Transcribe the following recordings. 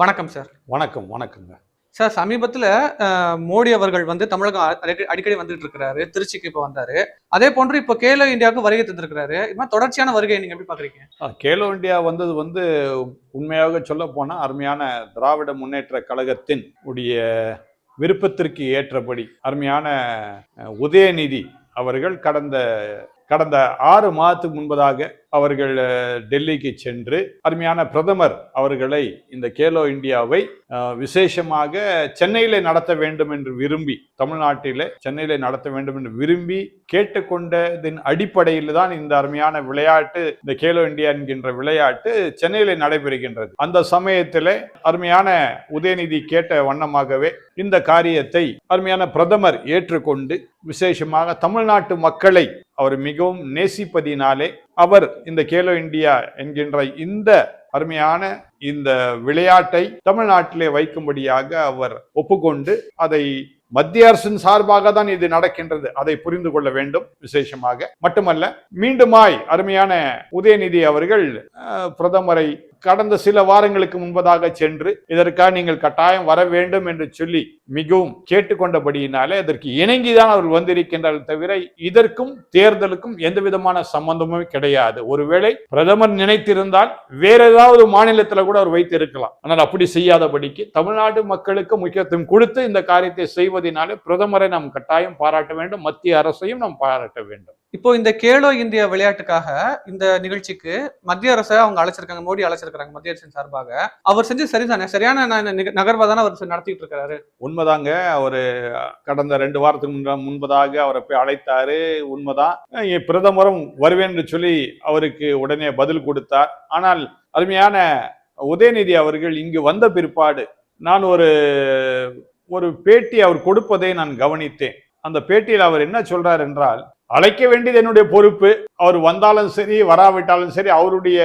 வணக்கம் சார் வணக்கம் வணக்கங்க. சார் சமீபத்தில் மோடி அவர்கள் வந்து தமிழகம் அடிக்கடி வந்துட்டு இருக்கிறாரு திருச்சிக்கு இப்போ வந்தாரு. அதே போன்று இப்போ கேலோ இந்தியாவுக்கு வருகை தந்திருக்கிறாரு. இது தொடர்ச்சியான வருகை நீங்க எப்படி பாக்குறீங்க? கேலோ இந்தியா வந்தது வந்து உண்மையாக சொல்ல போனால் அருமையான திராவிட முன்னேற்ற கழகத்தின் உடைய விருப்பத்திற்கு ஏற்றபடி அருமையான உதயநிதி அவர்கள் கடந்த கடந்த ஆறு மாதத்துக்கு முன்பதாக அவர்கள் டெல்லிக்கு சென்று அருமையான பிரதமர் அவர்களை இந்த கேலோ இந்தியாவை விசேஷமாக சென்னையிலே நடத்த வேண்டும் என்று விரும்பி தமிழ்நாட்டிலே சென்னையிலே நடத்த வேண்டும் என்று விரும்பி கேட்டுக்கொண்டதின் அடிப்படையில் தான் இந்த அருமையான விளையாட்டு இந்த கேலோ இந்தியா என்கின்ற விளையாட்டு சென்னையிலே நடைபெறுகின்றது. அந்த சமயத்தில் அருமையான உதயநிதி கேட்ட வண்ணமாகவே இந்த காரியத்தை அருமையான பிரதமர் ஏற்றுக்கொண்டு விசேஷமாக தமிழ்நாட்டு மக்களை அவர் மிகவும் நேசிப்பதினாலே அவர் இந்த கேலோ இந்தியா என்கின்ற இந்த அருமையான இந்த விளையாட்டை தமிழ்நாட்டிலே வைக்கும்படியாக அவர் ஒப்புக்கொண்டு அதை மத்திய அரசின் சார்பாக தான் இது நடக்கின்றது. அதை புரிந்து கொள்ள வேண்டும் விசேஷமாக. மட்டுமல்ல மீண்டுமாய் அருமையான உதயநிதி அவர்கள் பிரதமரை கடந்த சில வாரங்களுக்கு முன்பதாக சென்று இதற்காக நீங்கள் கட்டாயம் வர வேண்டும் என்று சொல்லி மிகவும் கேட்டுக்கொண்டபடியினாலே அதற்கு இணங்கிதான் அவர்கள் வந்திருக்கின்றார்கள் தவிர இதற்கும் தேர்தலுக்கும் எந்த விதமான சம்பந்தமும் கிடையாது. ஒருவேளை பிரதமர் நினைத்திருந்தால் வேற ஏதாவது மாநிலத்தில் கூட அவர் வைத்திருக்கலாம். ஆனால் அப்படி செய்யாதபடிக்கு தமிழ்நாடு மக்களுக்கு முக்கியத்துவம் கொடுத்து இந்த காரியத்தை செய்வது செய்வதனாலே பிரதமரை நாம் கட்டாயம் பாராட்ட வேண்டும் மத்திய அரசையும் நாம் பாராட்ட வேண்டும். இப்போ இந்த கேலோ இந்தியா விளையாட்டுக்காக இந்த நிகழ்ச்சிக்கு மத்திய அரசை அவங்க அழைச்சிருக்காங்க மோடி அழைச்சிருக்காங்க மத்திய அரசின் சார்பாக. அவர் செஞ்சு சரிதானே? சரியான நகர்வை தானே அவர் நடத்திட்டு இருக்காரு? உண்மைதாங்க. அவரு கடந்த ரெண்டு வாரத்துக்கு முன்ன- முன்பதாக அவரை போய் அழைத்தாரு. உண்மைதான். பிரதமரும் வருவேன் என்று சொல்லி அவருக்கு உடனே பதில் கொடுத்தார். ஆனால் அருமையான உதயநிதி அவர்கள் இங்கு வந்த பிற்பாடு நான் ஒரு ஒரு பேட்டி அவர் கொடுப்பதை நான் கவனித்தேன். அந்த பேட்டியில் அவர் என்ன சொல்றார் என்றால் அழைக்க வேண்டியது என்னுடைய பொறுப்பு. அவர் வந்தாலும் சரி வராவிட்டாலும் சரி அவருடைய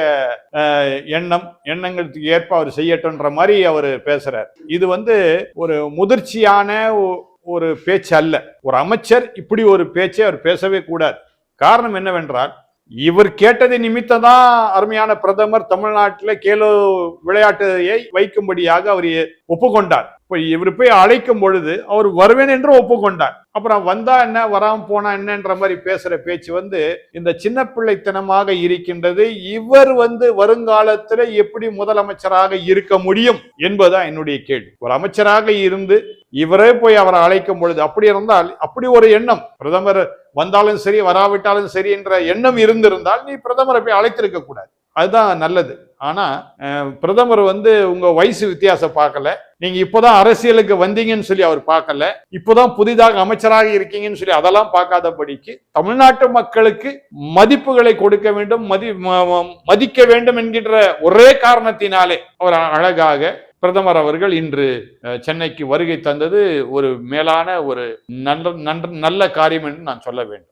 எண்ணம் எண்ணங்களுக்கு ஏற்ப அவர் செய்யட்டுன்ற மாதிரி அவர் பேசுறார். இது வந்து ஒரு முதிர்ச்சியான ஒரு பேச்சு அல்ல. ஒரு அமைச்சர் இப்படி ஒரு பேச்சை அவர் பேசவே கூடாது. காரணம் என்னவென்றால் இவர் கேட்டதை நிமித்தம் தான் அருமையான பிரதமர் தமிழ்நாட்டில் கேலோ விளையாட்டையை வைக்கும்படியாக அவர் ஒப்புக்கொண்டார். இப்போ இவர் போய் அழைக்கும் பொழுது அவர் வருவேன் என்று ஒப்புக்கொண்டார். அப்புறம் வந்தா என்ன வராம போனா என்னன்ற மாதிரி பேசுற பேச்சு வந்து இந்த சின்ன பிள்ளைத்தனமாக இருக்கின்றது. இவர் வந்து வருங்காலத்துல எப்படி முதலமைச்சராக இருக்க முடியும் என்பதுதான் என்னுடைய கேள்வி. ஒரு அமைச்சராக இருந்து இவரே போய் அவரை அழைக்கும் பொழுது அப்படி இருந்தால் அப்படி ஒரு எண்ணம் பிரதமர் வந்தாலும் சரி வராவிட்டாலும் சரி என்ற எண்ணம் இருந்திருந்தால் நீ பிரதமரை போய் அழைத்திருக்க கூடாது. அதுதான் நல்லது. ஆனா பிரதமர் வந்து உங்க வயசு வித்தியாசம் பார்க்கல. நீங்க இப்போதான் அரசியலுக்கு வந்தீங்கன்னு சொல்லி அவர் பார்க்கல. இப்போதான் புதிதாக அமைச்சராக இருக்கீங்கன்னு சொல்லி அதெல்லாம் பார்க்காதபடிக்கு தமிழ்நாட்டு மக்களுக்கு மதிப்புகளை கொடுக்க வேண்டும் மதி மதிக்க வேண்டும் என்கின்ற ஒரே காரணத்தினாலே அவர் அழகாக பிரதமர் அவர்கள் இன்று சென்னைக்கு வருகை தந்தது ஒரு மேலான ஒரு நல்ல நன்ற நல்ல காரியம் என்று நான் சொல்ல வேண்டும்.